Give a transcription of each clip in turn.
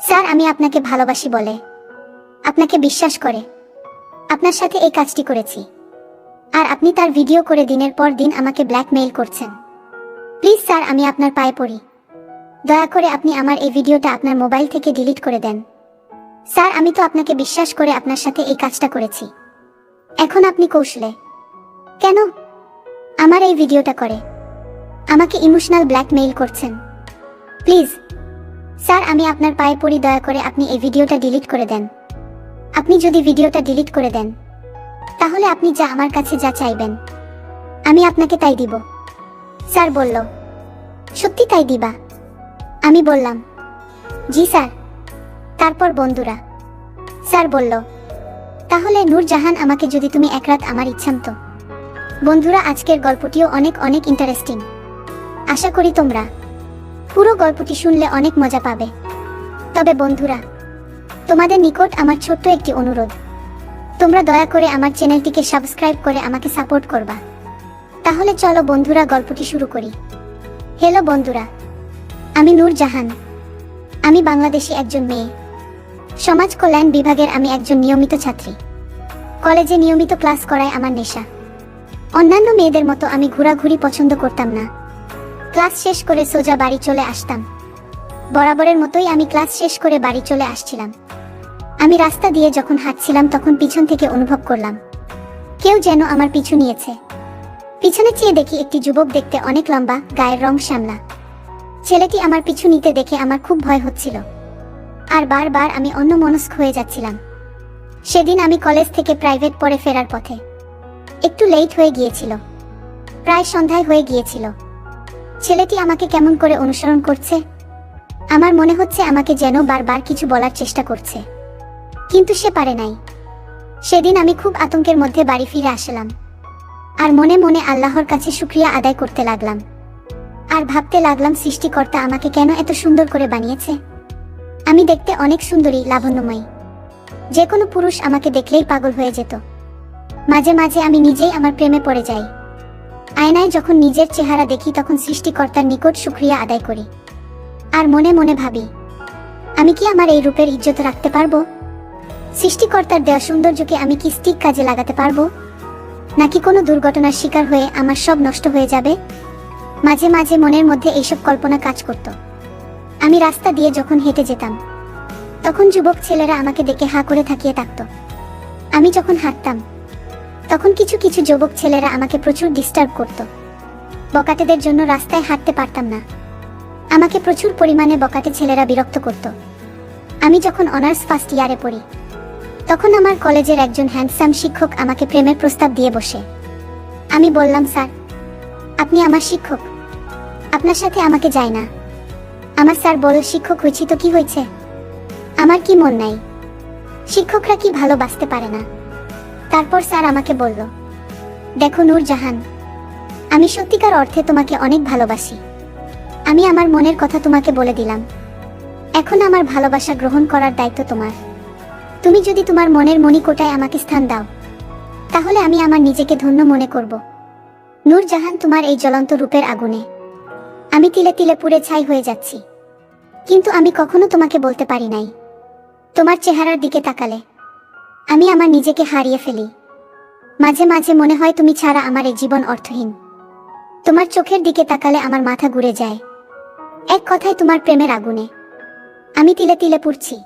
Sir, আমি আপনাকে ভালোবাসি বলে। আপনাকে বিশ্বাস করে। আপনার সাথে এই কাজটি করেছি। আর আপনি তার ভিডিও করে দিনের পর দিন আমাকে ব্ল্যাকমেইল করছেন। প্লিজ স্যার, আমি আপনার পায়ে পড়ি। দয়া করে আপনি আমার এই ভিডিওটা আপনার মোবাইল থেকে ডিলিট করে দেন। স্যার, আমি তো আপনাকে বিশ্বাস করে আপনার সাথে এই কাজটা করেছি। এখন আপনি কৌশলে। কেন? আমার এই ভিডিওটা করে। আমাকে ইমোশনাল ব্ল্যাকমেইল করছেন। প্লিজ স্যার, আমি আপনার পায়ে পড়ি দয়া করে আপনি এই ভিডিওটা ডিলিট করে দেন। আপনি যদি ভিডিওটা ডিলিট করে দেন, তাহলে আপনি যা আমার কাছে যা চাইবেন। আমি আপনাকে তাই দিব। স্যার বলল, সত্যি তাই দিবা? আমি বললাম, জি স্যার। তারপর বন্ধুরা, স্যার বলল, তাহলে নূরজাহান আমাকে যদি তুমি এক রাত আমার ইচ্ছামতো বন্ধুরা, আজকের গল্পটিও অনেক অনেক ইন্টারেস্টিং আশা করি তোমরা পুরো গল্পটি শুনলে অনেক মজা পাবে। তবে বন্ধুরা, তোমাদের নিকট আমার ছোট্ট একটি অনুরোধ। তোমরা দয়া করে আমার চ্যানেলটিকে সাবস্ক্রাইব করে আমাকে সাপোর্ট করবা। তাহলে চলো বন্ধুরা গল্পটি শুরু করি। হ্যালো বন্ধুরা, আমি নূর জাহান। আমি বাংলাদেশি একজন মেয়ে। সমাজ কল্যাণ বিভাগের আমি একজন নিয়মিত ছাত্রী। কলেজে নিয়মিত ক্লাস করায় আমার নেশা। অন্যান্য মেয়েদের মতো আমি ঘোরাঘুরি পছন্দ করতাম না। ক্লাস শেষ করে সোজা বাড়ি চলে আসতাম। বরাবরের মতোই আমি ক্লাস শেষ করে বাড়ি চলে আসছিলাম। আমি রাস্তা দিয়ে যখন হাঁটছিলাম তখন পিছন থেকে অনুভব করলাম। কেউ যেন আমার পিছু নিয়েছে। পিছনে চেয়ে দেখি একটি যুবক দেখতে অনেক লম্বা, গায়ের রং শ্যামলা। ছেলেটি আমার পিছু নিতে দেখে আমার খুব ভয় হচ্ছিল। আর বারবার আমি অন্য মনস্ক হয়ে যাচ্ছিলাম। সেদিন আমি কলেজ থেকে প্রাইভেট পড়ে ফেরার পথে। একটু লেট হয়ে গিয়েছিল। প্রায় সন্ধ্যায় হয়ে গিয়েছিল। ছেলেটি আমাকে কেমন করে অনুসরণ করছে? আমার মনে হচ্ছে আমাকে যেন বারবার কিছু বলার চেষ্টা করছে। কিন্তু সে পারে নাই। সেদিন আমি খুব আতঙ্কের মধ্যে বাড়ি ফিরে আসলাম। আর মনে মনে আল্লাহর কাছে শুক্রিয়া আদায় করতে লাগলাম। আর ভাবতে লাগলাম সৃষ্টিকর্তা আমাকে কেন এত সুন্দর করে বানিয়েছে? আমি দেখতে অনেক সুন্দরী, লাবণ্যময়ী। যে কোনো পুরুষ আমাকে দেখলেই পাগল হয়ে যেত। মাঝে মাঝে আমি নিজেই আমার প্রেমে পড়ে যাই। আয়নায় যখন নিজের চেহারা দেখি, তখন সৃষ্টিকর্তার নিকট শুক্রিয়া আদায় করি। আর মনে মনে ভাবি, আমি কি আমার এই রূপের ইজ্জত রাখতে পারব? সৃষ্টিকর্তার দেওয়া সৌন্দর্যকে আমি কি স্টিক কাজে লাগাতে পারব? নাকি কোনো দুর্ঘটনার শিকার হয়ে আমার সব নষ্ট হয়ে যাবে? মাঝে মাঝে মনের মধ্যে এইসব কল্পনা কাজ করত। আমি রাস্তা দিয়ে যখন হেঁটে যেতাম, তখন যুবক ছেলেরা আমাকে দেখে হা করে থাকিয়ে থাকতো। আমি যখন হাঁটতাম তখন কিছু কিছু যুবক ছেলেরা আমাকে প্রচুর ডিস্টার্ব করত। বকাটেদের জন্য রাস্তায় হাঁটতে পারতাম না। আমাকে প্রচুর পরিমাণে বকাটে ছেলেরা বিরক্ত করত। আমি যখন অনার্স ফার্স্ট ইয়ারে পড়ি, তখন আমার কলেজের একজন হ্যান্ডসাম শিক্ষক আমাকে প্রেমের প্রস্তাব দিয়ে বসে। আমি বললাম, স্যার, আপনি আমার শিক্ষক। আপনার সাথে আমাকে যায় না। আমার স্যার বড় শিক্ষক হয়েছি তো কি হয়েছে? আমার কি মন নাই। শিক্ষকরা কি ভালোবাসতে পারে না? তারপর স্যার আমাকে বলল, দেখো নূর জাহান, আমি সত্যিকার অর্থে তোমাকে অনেক ভালোবাসি। আমি আমার মনের কথা তোমাকে বলে দিলাম। এখন আমার ভালোবাসা গ্রহণ করার দায়িত্ব তোমার। তুমি যদি তোমার মনের মণিকোটায় আমাকে স্থান দাও, তাহলে আমি আমার নিজেকে ধন্য মনে করব। নূর জাহান তোমার এই জ্বলন্ত রূপের আগুনে। আমি তিলে তিলে পুড়ে ছাই হয়ে যাচ্ছি। কিন্তু আমি কখনো তোমাকে বলতে পারি নাই। তোমার চেহারার দিকে তাকালে আমি আমার নিজেকে হারিয়ে ফেলি। মাঝে মাঝে মনে হয় তুমি ছাড়া আমার এই জীবন অর্থহীন। তোমার চোখের দিকে তাকালে আমার মাথা ঘুরে যায়। এক কথায় তোমার প্রেমের আগুনে। আমি তিলে তিলে পুড়ছি।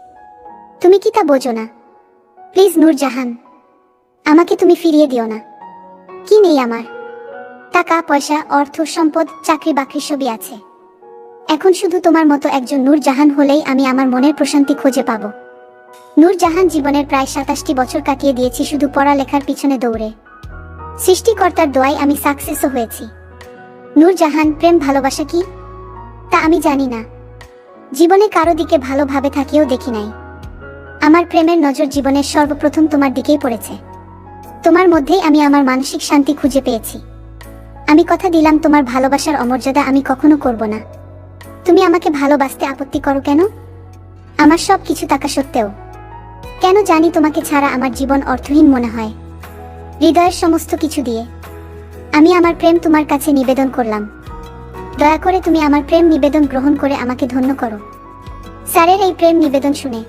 তুমি কি তা বোঝো না? প্লিজ নূর জাহান আমাকে তুমি ফিরিয়ে দিও না। কি নেই আমার? টাকা, পয়সা, অর্থ, সম্পদ, চাকরি বাকরি সবই আছে। এখন শুধু তোমার মতো একজন নূর জাহান হলেই আমি আমার মনের প্রশান্তি খুঁজে পাবো। নূর জাহান জীবনের প্রায় সাতাশটি বছর কাটিয়ে দিয়েছি শুধু পড়ালেখার পিছনে দৌড়ে। সৃষ্টিকর্তার দোয়ায় আমি সাকসেসও হয়েছি। নূর জাহান প্রেম ভালোবাসা কি? তা আমি জানি না। জীবনে কারও দিকে ভালোভাবে থাকিও দেখি নাই। আমার প্রেমের নজর জীবনের সর্বপ্রথম তোমার দিকেই পড়েছে। তোমার মধ্যেই আমি আমার মানসিক শান্তি খুঁজে পেয়েছি। আমি কথা দিলাম, তোমার ভালোবাসার অমর্যাদা আমি কখনো করব না। তুমি আমাকে ভালোবাসতে আপত্তি করো কেন? আমার সব কিছু থাকা সত্ত্বেও, কেন জানি তোমাকে ছাড়া আমার জীবন অর্থহীন মনে হয়। হৃদয়ের সমস্ত কিছু দিয়ে আমি আমার প্রেম তোমার কাছে নিবেদন করলাম। দয়া করে তুমি আমার প্রেম নিবেদন গ্রহণ করে আমাকে ধন্য করো। স্যারের এই প্রেম নিবেদন শুনে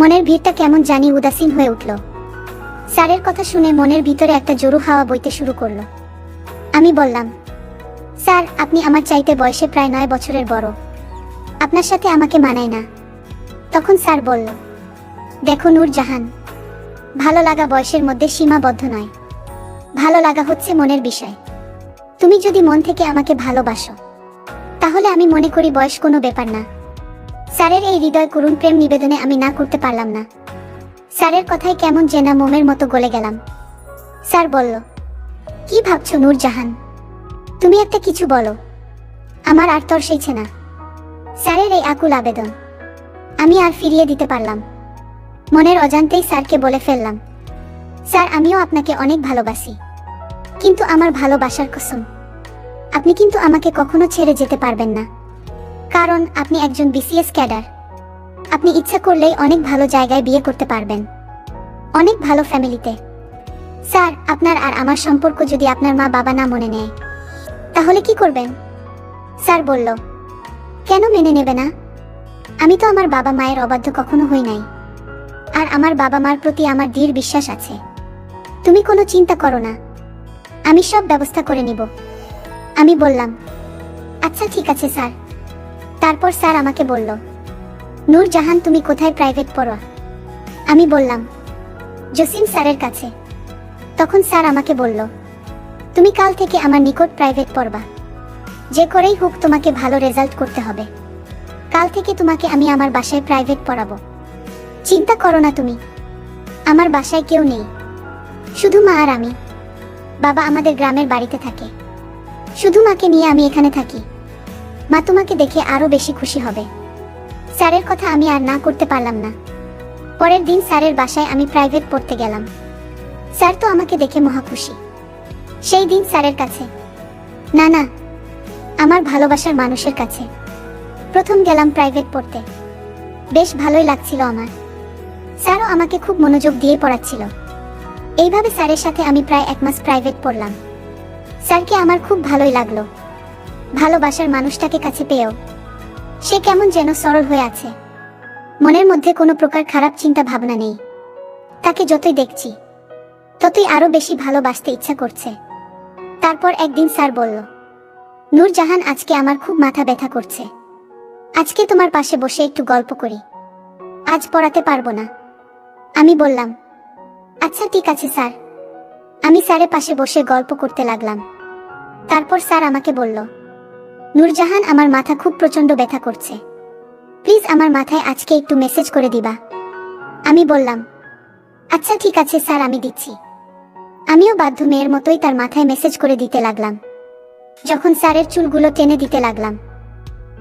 মনের ভিড়টা কেমন জানি উদাসীন হয়ে উঠল। স্যারের কথা শুনে মনের ভিতরে একটা জোরু হাওয়া বইতে শুরু করল। আমি বললাম, স্যার, আপনি আমার চাইতে বয়সে প্রায় নয় বছরের বড়। আপনার সাথে আমাকে মানায় না। তখন স্যার বলল, দেখো নূর জাহান, ভালো লাগা বয়সের মধ্যে সীমাবদ্ধ নয়। ভালো লাগা হচ্ছে মনের বিষয়। তুমি যদি মন থেকে আমাকে ভালোবাসো, তাহলে আমি মনে করি বয়স কোনো ব্যাপার না। স্যারের এই হৃদয় করুণ প্রেম নিবেদনে আমি না করতে পারলাম না। স্যারের কথায় কেমন জেনা মোমের মতো গলে গেলাম। স্যার বলল, কি ভাবছ নূর জাহান? তুমি একটা কিছু বলো। আমার আর তর্সেইছে না। স্যারের এই আকুল আবেদন আমি আর ফিরিয়ে দিতে পারলাম। মনের অজান্তেই স্যারকে বলে ফেললাম, স্যার, আমিও আপনাকে অনেক ভালোবাসি, কিন্তু আমার ভালোবাসার কসম। আপনি কিন্তু আমাকে কখনো ছেড়ে যেতে পারবেন না। কারণ আপনি একজন বিসিএস ক্যাডার। আপনি ইচ্ছা করলেই অনেক ভালো জায়গায় বিয়ে করতে পারবেন। অনেক ভালো ফ্যামিলিতে। স্যার, আপনার আর আমার সম্পর্ক যদি আপনার মা বাবা না মনে নেয়, তাহলে কি করবেন? স্যার বলল, কেন মেনে নেবে না? আমি তো আমার বাবা মায়ের অবাধ্য কখনো হই নাই। আর আমার বাবা মার প্রতি আমার দৃঢ় বিশ্বাস আছে। তুমি কোনো চিন্তা করো না। আমি সব ব্যবস্থা করে নিব। আমি বললাম আচ্ছা ঠিক আছে, স্যার। তারপর স্যার আমাকে বলল, নূরজাহান, তুমি কোথায় প্রাইভেট পড়ো আমি বললাম, জসিম স্যারের কাছে। তখন স্যার আমাকে বলল, তুমি কাল থেকে আমার নিকট প্রাইভেট পড়বা। যে করেই হোক তোমাকে ভালো রেজাল্ট করতে হবে। কাল থেকে তোমাকে আমি আমার বাসায় প্রাইভেট পড়াবো। চিন্তা করো না তুমি। আমার বাসায় কেউ নেই। শুধু মা আর আমি। বাবা আমাদের গ্রামের বাড়িতে থাকে। শুধু মাকে নিয়ে আমি এখানে থাকি। মা তোমাকে দেখে আরও বেশি খুশি হবে। স্যারের কথা আমি আর না করতে পারলাম না। পরের দিন স্যারের বাসায় আমি প্রাইভেট পড়তে গেলাম। স্যার তো আমাকে দেখে মহা খুশি। সেই দিন স্যারের কাছে। না না। আমার ভালোবাসার মানুষের কাছে। প্রথম গেলাম প্রাইভেট পড়তে। বেশ ভালোই লাগছিল আমার। স্যারও আমাকে খুব মনোযোগ দিয়ে পড়াচ্ছিল। এইভাবে স্যারের সাথে আমি প্রায় এক মাস প্রাইভেট পড়লাম। স্যারকে আমার খুব ভালোই লাগল। ভালোবাসার মানুষটাকে কাছে পেয়েও। সে কেমন যেন সরল হয়ে আছে। মনের মধ্যে কোনো প্রকার খারাপ চিন্তা ভাবনা নেই। তাকে যতই দেখছি, ততই আরও বেশি ভালোবাসতে ইচ্ছা করছে। তারপর একদিন স্যার বলল, নূরজাহান আজকে আমার খুব মাথা ব্যথা করছে। আজকে তোমার পাশে বসে একটু গল্প করি। আজ পড়াতে পারব না। আমি বললাম আচ্ছা ঠিক আছে, স্যার। আমি স্যারের পাশে বসে গল্প করতে লাগলাম। তারপর স্যার আমাকে বলল, নূরজাহান, আমার মাথা খুব প্রচণ্ড ব্যথা করছে। প্লিজ আমার মাথায় আজকে একটু মেসেজ করে দিবা। আমি বললাম আচ্ছা ঠিক আছে, স্যার, আমি দিচ্ছি। আমিও বাধ্য মেয়ের মতোই তার মাথায় মেসেজ করে দিতে লাগলাম। যখন স্যারের চুলগুলো টেনে দিতে লাগলাম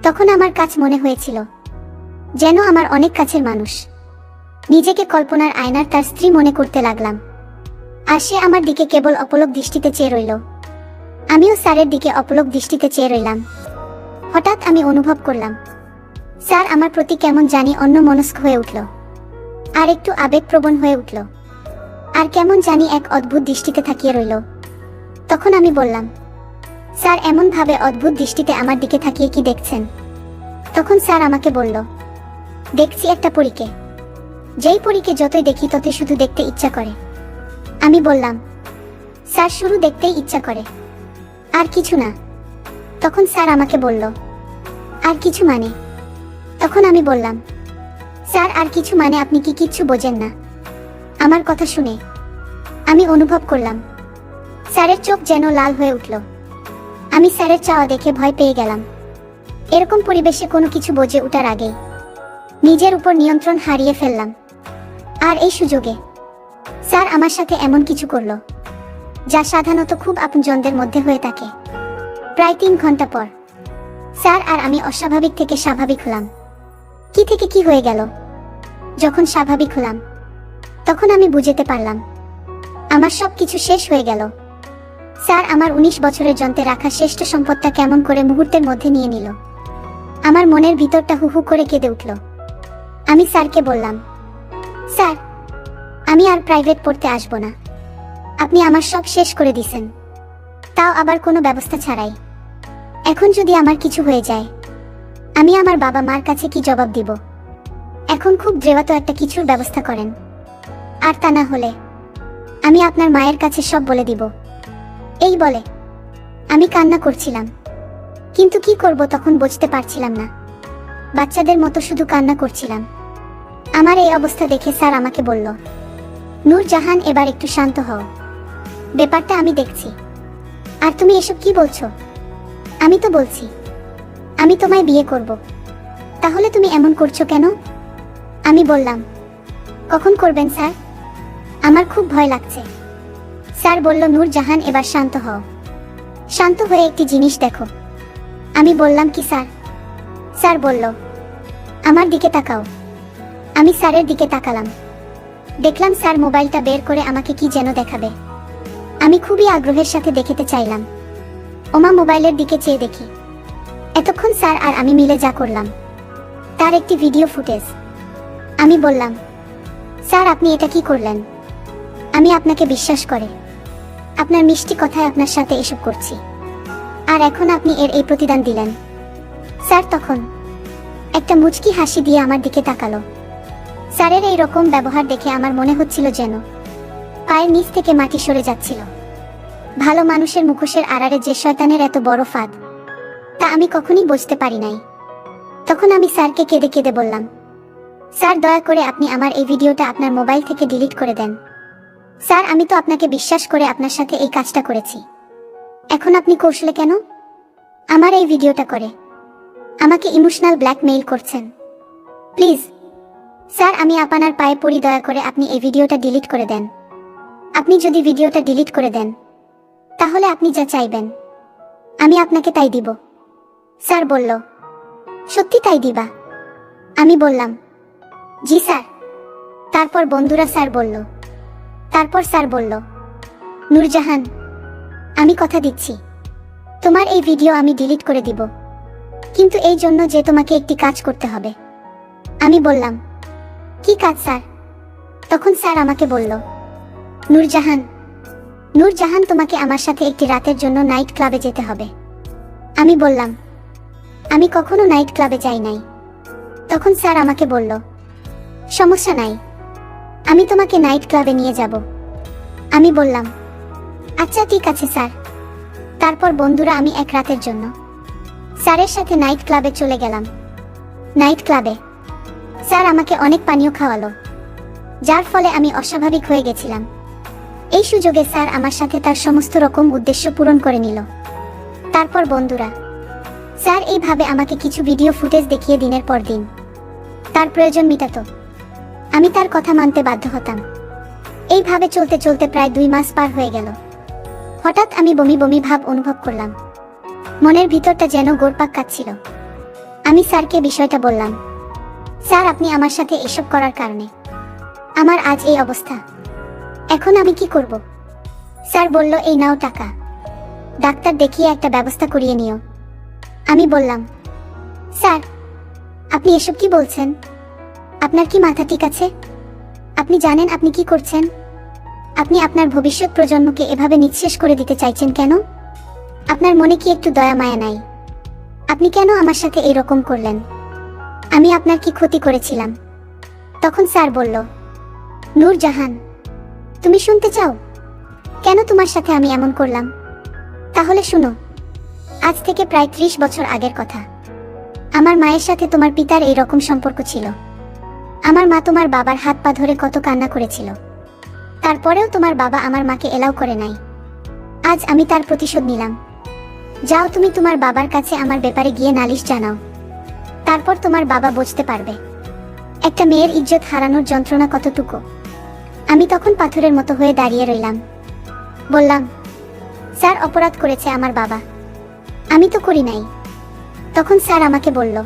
তখন আমার কাজ মনে হয়েছিল, যেন আমার অনেক কাছের মানুষ। নিজেকে কল্পনার আয়নার তার স্ত্রী মনে করতে লাগলাম। আর সে আমার দিকে কেবল অপলক দৃষ্টিতে চেয়ে রইল। আমিও স্যারের দিকে অপলক দৃষ্টিতে চেয়ে রইলাম। হঠাৎ আমি অনুভব করলাম, স্যার আমার প্রতি কেমন জানি অন্য মনস্ক হয়ে উঠল, আর একটু আবেগপ্রবণ হয়ে উঠল, আর কেমন জানি এক অদ্ভুত দৃষ্টিতে থাকিয়ে রইল। তখন আমি বললাম স্যার, এমনভাবে অদ্ভুত দৃষ্টিতে আমার দিকে তাকিয়ে কি দেখছেন? তখন স্যার আমাকে বলল, দেখছি একটা পরীকে। যেই পরীকে যতই দেখি, ততই শুধু দেখতে ইচ্ছা করে। আমি বললাম, স্যার শুরু দেখতেই ইচ্ছা করে। আর কিছু না। তখন স্যার আমাকে বলল, আর কিছু মানে? তখন আমি বললাম, স্যার, আর কিছু মানে আপনি কি কিচ্ছু বোঝেন না। আমার কথা শুনে আমি অনুভব করলাম। স্যারের চোখ যেন লাল হয়ে উঠল। আমি স্যারের চাওয়া দেখে ভয় পেয়ে গেলাম। এরকম পরিবেশে কোনো কিছু বোঝে ওঠার আগেই নিজের উপর নিয়ন্ত্রণ হারিয়ে ফেললাম। আর এই সুযোগে স্যার আমার সাথে এমন কিছু করল, যা সাধারণত খুব আপনজনদের মধ্যে হয়ে থাকে। প্রায় তিন ঘণ্টা পর স্যার আর আমি অস্বাভাবিক থেকে স্বাভাবিক হলাম। কি থেকে কি হয়ে গেল? যখন স্বাভাবিক হলাম, তখন আমি বুঝতে পারলাম, আমার সব কিছু শেষ হয়ে গেল। স্যার, আমার উনিশ বছরের যন্ত্রে রাখা শ্রেষ্ঠ সম্পদটা কেমন করে মুহূর্তের মধ্যে নিয়ে নিল। আমার মনের ভিতরটা হু হু করে কেঁদে উঠল। আমি স্যারকে বললাম, স্যার, আমি আর প্রাইভেট পড়তে আসব না। আপনি আমার সব শেষ করে দিছেন। তাও আবার কোনো ব্যবস্থা ছাড়াই। এখন যদি আমার কিছু হয়ে যায়, আমি আমার বাবা মার কাছে কি জবাব দিব? এখন খুব দ্রেওয়াত একটা কিছুর ব্যবস্থা করেন। আর তা না হলে, আমি আপনার মায়ের কাছে সব বলে দিব। এই বলে। আমি কান্না করছিলাম। কিন্তু কি করব তখন বুঝতে পারছিলাম না। বাচ্চাদের মতো শুধু কান্না করছিলাম। আমার এই অবস্থা দেখে স্যার আমাকে বলল, নূর জাহান, এবার একটু শান্ত হও। ব্যাপারটা আমি দেখছি। আর তুমি এসব কি বলছো? আমি তো বলছি, আমি তোমায় বিয়ে করব। তাহলে তুমি এমন করছ কেন? আমি বললাম, কখন করবেন স্যার? আমার খুব ভয় লাগছে। স্যার বলল, নূর জাহান, এবার শান্ত হও। শান্ত হয়ে একটি জিনিস দেখো। আমি বললাম, কি স্যার? স্যার বলল, আমার দিকে তাকাও। আমি স্যারের দিকে তাকালাম। দেখলাম স্যার মোবাইলটা বের করে আমাকে কি যেন দেখাবে। আমি খুবই আগ্রহের সাথে দেখতে চাইলাম। ওমা মোবাইলের দিকে চেয়ে দেখি। এতক্ষণ স্যার আর আমি মিলে যা করলাম। তার একটি ভিডিও ফুটেজ। আমি বললাম, স্যার, আপনি এটা কি করলেন? আমি আপনাকে বিশ্বাস করে আপনার মিষ্টি কথায় আপনার সাথে এসব করছি। আর এখন আপনি এর এই প্রতিদান দিলেন। স্যার, তখন একটা মুচকি হাসি দিয়ে আমার দিকে তাকালো। স্যারের এই রকম ব্যবহার দেখে আমার মনে হচ্ছিল যেন পায়ের নিচ থেকে মাটি সরে যাচ্ছিল। ভালো মানুষের মুখোশের আড়ারে যে শয়তানের এত বড় ফাঁদ, তা আমি কখনই বুঝতে পারি নাই। তখন আমি স্যারকে কেঁদে কেঁদে বললাম, স্যার, দয়া করে আপনি আমার এই ভিডিওটা আপনার মোবাইল থেকে ডিলিট করে দেন। স্যার, আমি তো আপনাকে বিশ্বাস করে আপনার সাথে এই কাজটা করেছি। এখন আপনি কৌশলে কেন? আমার এই ভিডিওটা করে। আমাকে ইমোশনাল ব্ল্যাকমেইল করছেন। প্লিজ, স্যার, আমি আপনার পায়ে পড়ি, দয়া করে আপনি এই ভিডিওটা ডিলিট করে দেন। আপনি যদি ভিডিওটা ডিলিট করে দেন, তাহলে আপনি যা চাইবেন, আমি আপনাকে তাই দিব। স্যার বলল, সত্যি তাই দিবা? আমি বললাম, জি স্যার। তারপর বন্ধুরা স্যার বলল তারপর স্যার বলল, নূরজাহান, আমি কথা দিচ্ছি। তোমার এই ভিডিও আমি ডিলিট করে দিব। কিন্তু এই জন্য যে তোমাকে একটি কাজ করতে হবে। আমি বললাম, কি কাজ, স্যার? তখন স্যার আমাকে বলল, নূরজাহান নূরজাহান তোমাকে আমার সাথে একটি রাতের জন্য নাইট ক্লাবে যেতে হবে। আমি বললাম, আমি কখনো নাইট ক্লাবে যাই নাই। তখন স্যার আমাকে বলল, সমস্যা নাই। আমি তোমাকে নাইট ক্লাবে নিয়ে যাব। আমি বললাম আচ্ছা ঠিক আছে, স্যার। তারপর বন্ধুরা আমি এক রাতের জন্য স্যারের সাথে নাইট ক্লাবে চলে গেলাম। নাইট ক্লাবে স্যার আমাকে অনেক পানীয় খাওয়ালো, যার ফলে আমি অস্বাভাবিক হয়ে গেছিলাম। এই সুযোগে স্যার আমার সাথে তার সমস্ত রকম উদ্দেশ্য পূরণ করে নিল। তারপর বন্ধুরা, স্যার এইভাবে আমাকে কিছু ভিডিও ফুটেজ দেখিয়ে দিনের পর দিন। তার প্রয়োজন মিটাতো। আমি তার কথা মানতে বাধ্য হতাম। এইভাবে চলতে চলতে প্রায় দুই মাস পার হয়ে গেল। হঠাৎ আমি বমি বমি ভাব অনুভব করলাম। মনের ভিতরটা যেন গোরপাক কাচ্ছিল আমি স্যারকে বিষয়টা বললাম, স্যার, আপনি আমার সাথে এসব করার কারণে। আমার আজ এই অবস্থা। এখন আমি কি করব? স্যার বলল, এই নাও টাকা। ডাক্তার দেখিয়ে একটা ব্যবস্থা করিয়ে নিও। আমি বললাম, স্যার, আপনি এসব কি বলছেন? আপনার কি মাথা ঠিক আছে? আপনি জানেন আপনি কি করছেন? আপনি আপনার ভবিষ্যৎ প্রজন্মকে এভাবে নিঃশেষ করে দিতে চাইছেন কেন? আপনার মনে কি একটু দয়া মায়া নাই? আপনি কেন আমার সাথে এরকম করলেন? আমি আপনার কি ক্ষতি করেছিলাম? তখন স্যার বলল, নূর জাহান, তুমি শুনতে চাও? কেন তোমার সাথে আমি এমন করলাম? তাহলে শুনো, আজ থেকে প্রায় ত্রিশ বছর আগের কথা। আমার মায়ের সাথে তোমার পিতার এই রকম সম্পর্ক ছিল। আমার মা তোমার বাবার হাত পা ধরে কত কান্না করেছিল। তারপরেও তোমার বাবা আমার মাকে এলাও করে নাই। আজ আমি তার প্রতিশোধ নিলাম। যাও তুমি তোমার বাবার কাছে আমার ব্যাপারে গিয়ে নালিশ জানাও। তারপর তোমার বাবা বুঝতে পারবে। একটা মেয়ের ইজ্জত হারানোর যন্ত্রণা কতটুকু? আমি তখন পাথরের মতো হয়ে দাঁড়িয়ে রইলাম। বললাম, স্যার, অপরাধ করেছে আমার বাবা। আমি তো করি নাই। তখন স্যার আমাকে বলল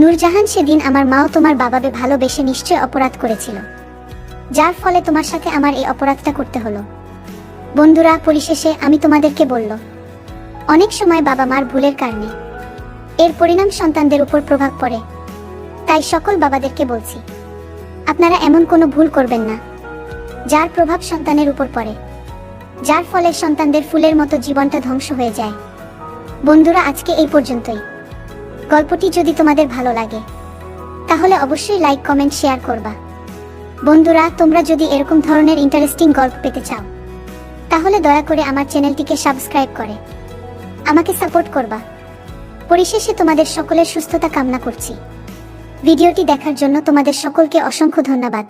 নূরজাহান সেদিন আমার মাও তোমার বাবাকে ভালোবেসে নিশ্চয় অপরাধ করেছিল। যার ফলে তোমার সাথে আমার এই অপরাধটা করতে হলো। বন্ধুরা, পরিশেষে আমি তোমাদেরকে বলল, অনেক সময় বাবা মার ভুলের কারণে এর পরিণাম সন্তানদের উপর প্রভাব পড়ে। তাই সকল বাবাদেরকে বলছি, আপনারা এমন কোনো ভুল করবেন না, যার প্রভাব সন্তানের উপর পড়ে, যার ফলে সন্তানদের ফুলের মতো জীবনটা ধ্বংস হয়ে যায়। বন্ধুরা, আজকে এই পর্যন্তই। গল্পটি যদি তোমাদের ভালো লাগে, তাহলে অবশ্যই লাইক, কমেন্ট, শেয়ার করবা। বন্ধুরা, তোমরা যদি এরকম ধরনের ইন্টারেস্টিং গল্প পেতে চাও, তাহলে দয়া করে আমার চ্যানেলটিকে সাবস্ক্রাইব করে। আমাকে সাপোর্ট করবা। পরিশেষে তোমাদের সকলের সুস্থতা কামনা করছি। ভিডিওটি দেখার জন্য তোমাদের সকলকে অসংখ্য ধন্যবাদ।